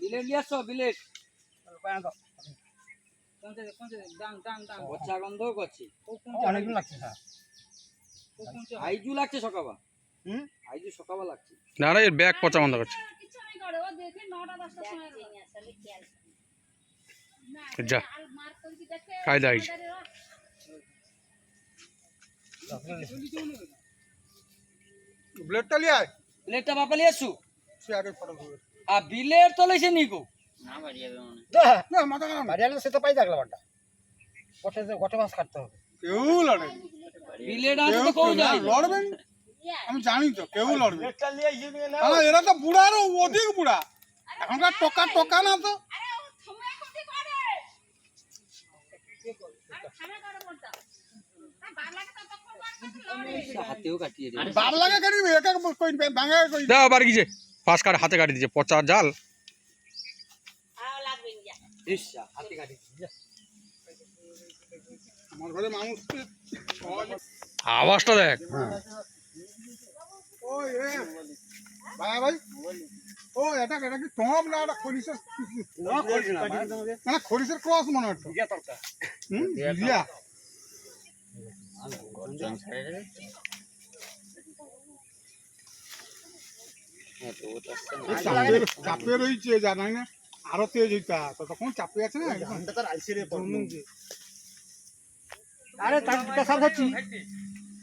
বিলেট নিয়ে আসছো বিলেট বচ্চা গন্ধও করছে। অনেকদিন লাগছে স্যার। হাইজু লাগছে সকাবা। হুম? হাইজু সকাবা লাগছে। না না এর ব্যাগ পচা বন্ধ করছে। কিছু নেই করে ও দেখে নটা দশটার সময় যা। কায়দা আইছে। ব্লেডটা লিয়ে আয়। বিলেটটা বাপা নিয়ে আসছু সে আগে ফটো বিলেট তো লইছে নিকো না মাথা খারাপ বাড়ি আনলে সে তো পাই থাকলাম একটা গোটে গোটে মাছ কাটতে হবে। কেউ লড়ে বিলেট আছে তো কৌ যায়? লড়বেন আমি জানি তো কেউ লড়বে আরে এরা তো বুড়া আরও অধিক বুড়া। এখনকার টকা টকা না তো। হাতেও কাটিয়ে দিল বাপ একা কই ভাঙা কই দাও বাড়ি পাঁচ কাট হাতে কাটি দিয়েছে পচা জাল। আওয়াজটা দেখ। ও এ ভাই ভাই। ও এটা এটা কি টম না এটা খরিসের মানে খরিসের ক্রস মনে হচ্ছে। হুম দিয়া এই চাপে চাপে রয়েছে জানাই না। আরও তেজ হইতা চাপে আছে না আরে তার দুটা সাপ হচ্ছি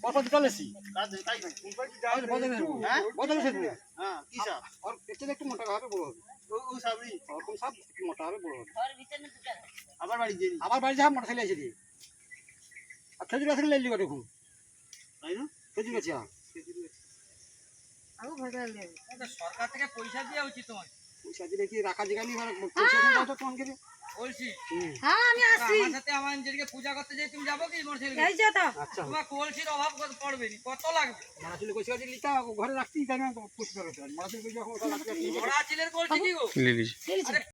কত দুটা লেছি? একটু। মোটা হবে বড় হবে। ওরকম সাপ মোটা হবে বড় হবে। ঘর ভিতরে দুটা আবার বাড়ি যাই আবার বাড়ি যা মোটর সাইকেল এসে দিয়ে আর খেজুর গাছ লেলি করে দেখুন তাই না? খেজুর গাছ লাগে সরকার থেকে পয়সা দেওয়া উচিত তোমার পয়সা দিলে কি রাখা জায়গা নেই? পয়সা দাও তো তোমাকে বলছি। হ্যাঁ আমি আসছি। আমার সাথে আমার পূজা করতে যাই তুমি যাব কি মোটরসাইকেল এই যে তো। আচ্ছা। তোমার কলসির অভাব কত পড়বে নি কত লাগবে? মারা ছিল পয়সা লিতা ঘরে রাখতেই জানি না পুষ্কার মারা ছিল পয়সা এখন রাখতে বড়া চিলের কলসি কি গো? লিলিছে